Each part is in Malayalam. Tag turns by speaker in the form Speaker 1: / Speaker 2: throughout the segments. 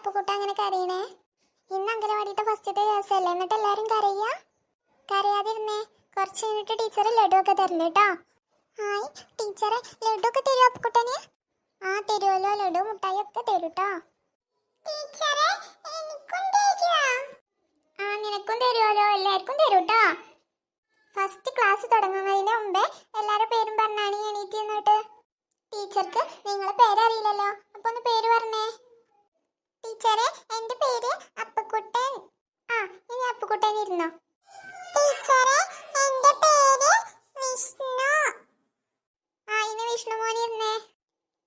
Speaker 1: അപ്പുക്കുട്ട അങ്ങനെ കരയണേ ഇന്ന് അംഗനവാടിയുടെ ഫസ്റ്റത്തെ ദിവസമല്ലേ എന്നിട്ട് എല്ലാവരും കരയ്യ കരയാതിരുന്നേ. കുറച്ച് കഴിഞ്ഞിട്ട് ടീച്ചർ ലഡു ഒക്കെ തരണം കേട്ടോ ഹായ് ടീച്ചറെ ലഡു ഒക്കെ തരുമോ അപ്പുക്കുട്ടന്? ആ തരുമല്ലോ ലഡു മുട്ടായി ഒക്കെ തരും കേട്ടോ ആ നിനക്കും തരുമല്ലോ എല്ലാവർക്കും തരും കേട്ടോ ഫസ്റ്റ് ക്ലാസ് തുടങ്ങുന്നതിന് മുമ്പേ എല്ലാവരുടെ പേരും പറഞ്ഞാണ് എണീറ്റ് നിന്നിട്ട്. ടീച്ചർക്ക് നിങ്ങളെ പേരറിയില്ലല്ലോ. അപ്പൊ ഒന്ന് ടീച്ചറെ എന്റെ പേര് അപ്പക്കുട്ടൻ. ആ ഇനി അപ്പക്കുട്ടൻ ഇരുന്നോ. ടീച്ചറെ എന്റെ പേര് വിഷ്ണു. ആ ഇനി വിഷ്ണു മോൻ ഇരുന്നേ.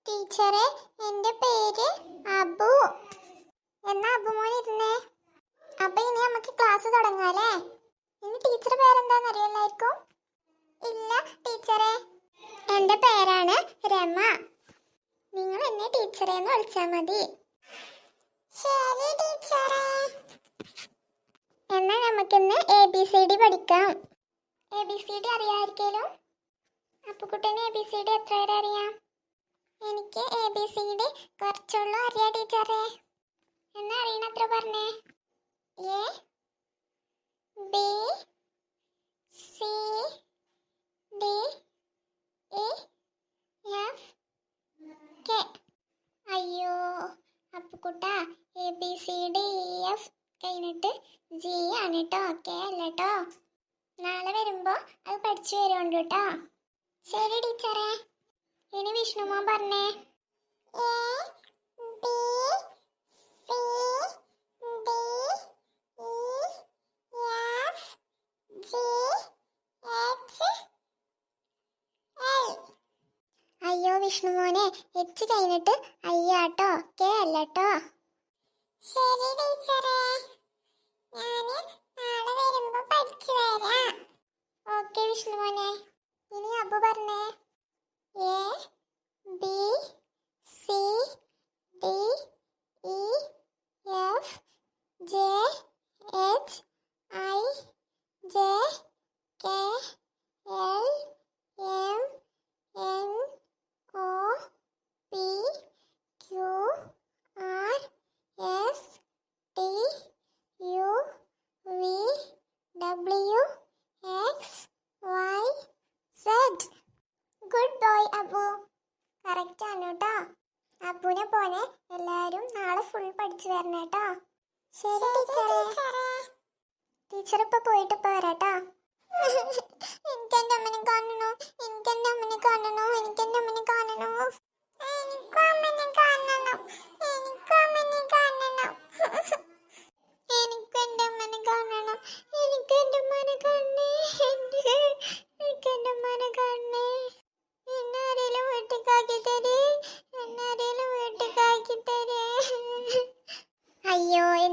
Speaker 1: ടീച്ചറെ എന്റെ പേര് അബു. എന്നാ അബു മോൻ ഇരുന്നേ. അപ്പൊ ഇനി നമുക്ക് ക്ലാസ് തുടങ്ങാല്ലേ? ഇനി ടീച്ചർ പേരെന്താന്ന് അറിയില്ലായിരിക്കും ഇല്ല ടീച്ചറെ. എന്റെ പേരാണ് രമ. നിങ്ങൾ എന്നെ ടീച്ചറെ എന്ന് വിളിച്ചാൽ മതി. എന്നാൽ നമുക്കിന്ന് എ ബി സി ഡി പഠിക്കാം. എ ബി സി ഡി അറിയാമായിരിക്കലും അപ്പുക്കുട്ടന് എ ബി സി ഡി എത്ര വരെ അറിയാം? എനിക്ക് എ ബി സി ഡി കുറച്ചുള്ളൂ അറിയാം ടീച്ചറെ. എന്നാ അറിയണത്ര പറഞ്ഞേ? A B C D E F K അയ്യോ Appukutta A B C D E F കഴിഞ്ഞിട്ട് ജി ആണ് കേട്ടോ കെ അല്ല കേട്ടോ നാളെ വരുമ്പോൾ അത് പഠിച്ചു വരുന്നുണ്ട് കേട്ടോ ശരി ടീച്ചറെ. ഇനി വിഷ്ണുമോൻ പറഞ്ഞേ. A B C D E F G H അയ്യോ വിഷ്ണുമോനെ എച്ച് കഴിഞ്ഞിട്ട് അയ്യാട്ടോ കെ അല്ലട്ടോ ശരി ടീച്ചറേ. ഞാൻ നാളെ വരുമ്പോ പഠിച്ചു വരാം. ഓക്കെ വിഷ്ണുമോനെ. ഇനി അബു പറഞ്ഞേ. A B C D E F J H I J K L M good boy Abu correct ആണ് കേട്ടോ. അബുനെ പോലെ എല്ലാവരും നാളെ ഫുൾ പഠിച്ചു വരണം കേട്ടോ. ശരി ടീച്ചറെ ടീച്ചർ ഇപ്പൊ പോയിട്ട് പോരാട്ടോ എനിക്ക് എന്റെ അമ്മനെ കാണണോ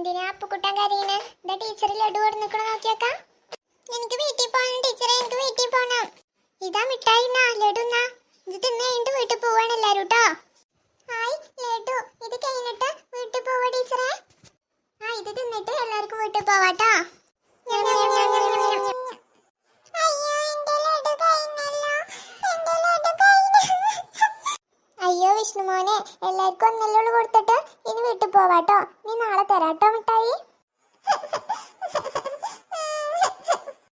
Speaker 1: എന്തിനാ അപ്പുക്കുട്ടൻ കരയുന്നത് എന്താ ടീച്ചർ ലഡു കൊടുന്നിക്കണ നോക്കിയേക്കാം. എനിക്ക് വീട്ടിൽ പോകണം ടീച്ചറെ എനിക്ക് വീട്ടിൽ പോകണം ഇതാ മിഠായി ലഡു നാ ഇത് തിന്ന് കഴിഞ്ഞിട്ട് വീട്ടിൽ പോവാണ് എല്ലാരും കേട്ടോ ഹായ് ലഡു. ഇത് കഴിഞ്ഞിട്ട് വീട്ടിൽ പോവാ ടീച്ചറെ ആ ഇത് തിന്നിട്ട് എല്ലാവർക്കും വീട്ടിൽ പോവാട്ടോ അയ്യോ വിഷ്ണു മോനെ എല്ലാവർക്കും ഒന്നല്ലോൾ കൊടുത്തിട്ട്. ഇനി വീട്ടിൽ പോവാട്ടോ നീ നാളെ തരാട്ടോ മിഠായി